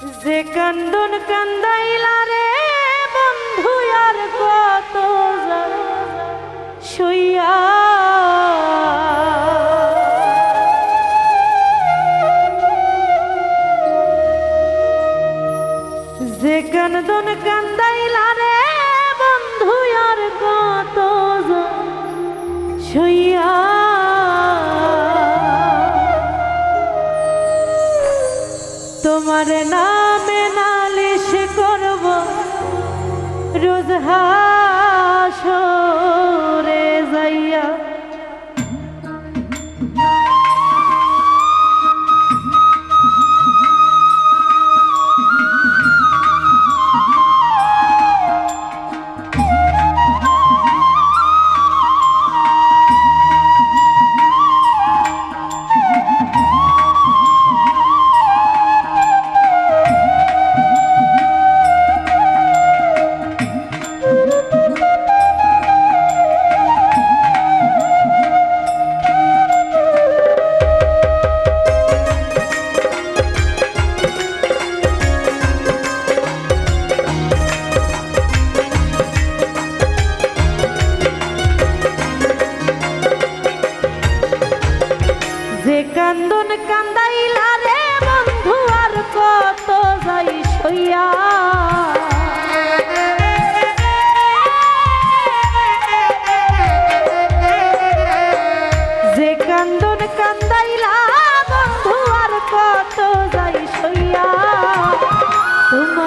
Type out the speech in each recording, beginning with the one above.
যে কন্দন কন্দাইলা রে বন্ধু, আর কত শুইয়া যে কন্দন কন্দাইলা রে বন্ধু, আর কত শুইয়া আমার না।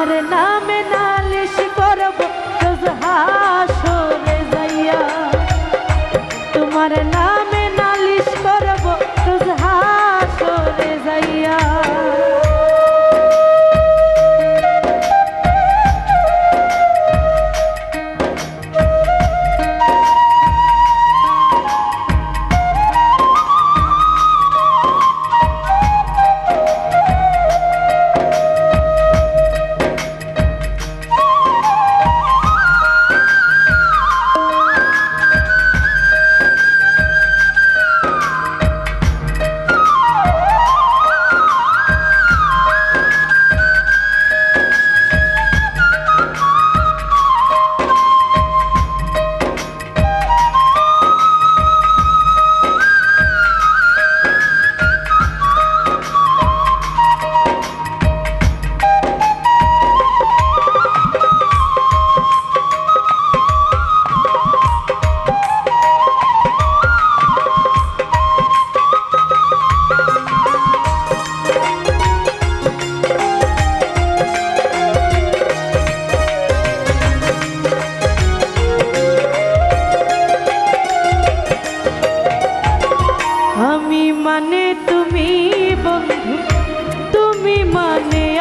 তোমার নামে না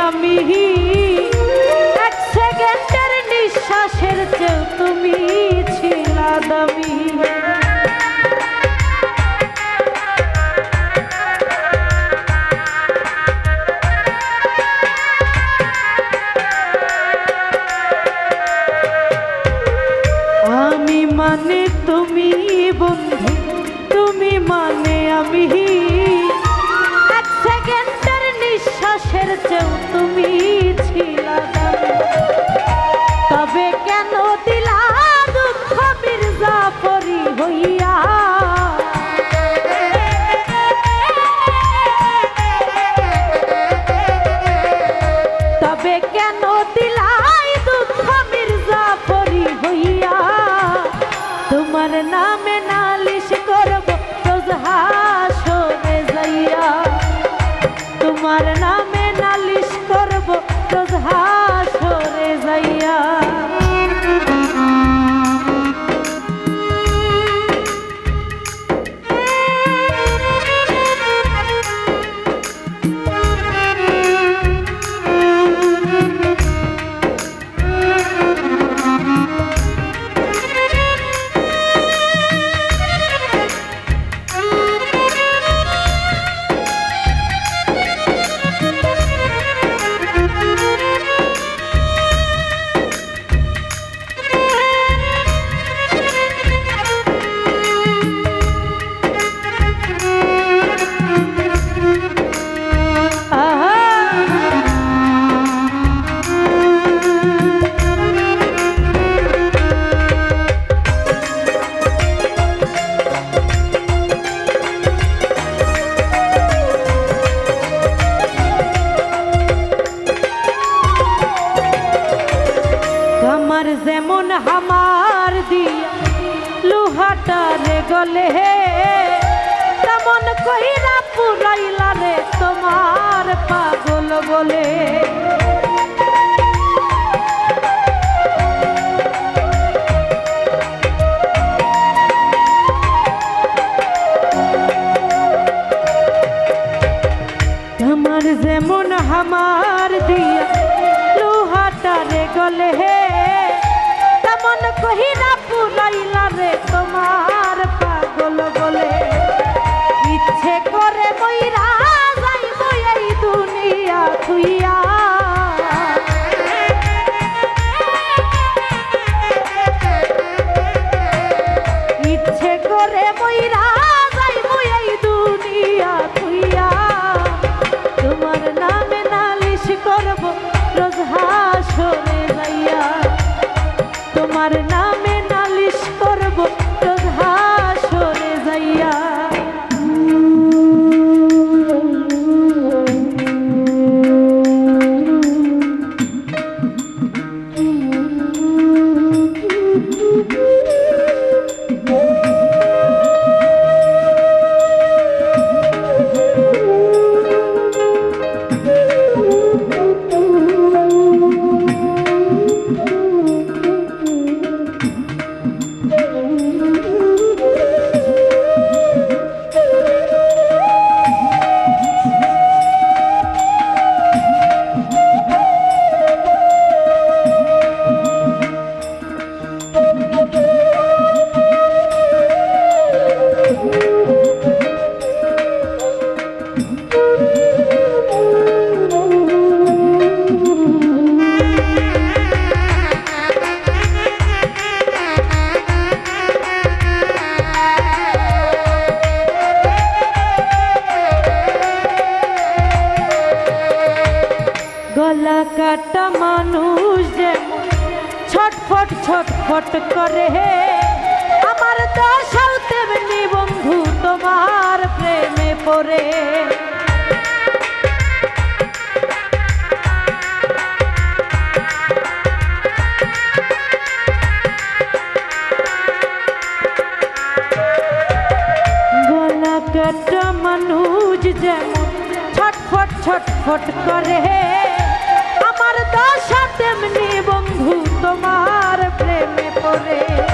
আমি। এক সেকেন্ডের নিঃশ্বাসের চেয়েও তুমি ছিলা দামি নামে নালিশ করব রোজ হাসরে যাইয়া তোমার নামে নালিশ করব রোজ হাস যেমন হামার দিয়া লোহাটা রে গলে হে তেমন কইরা পুরাইলা রে তোমার পাগল বলে। ছটফট করে হে। আমার দশাও তেমনি বন্ধু, তোমার প্রেমে পড়ে। মানুষ যেমন ছটফট ছটফট করে আমার দশা তেমনি বন্ধু, তোমার প্রেমে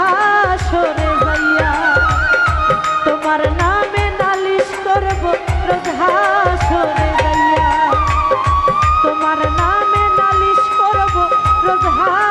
হাসরে ভাইয়া, তোমার নামে নালিশ করব রোজ হাসরে যাইয়া তোমার নামে নালিশ করব রোজ হাস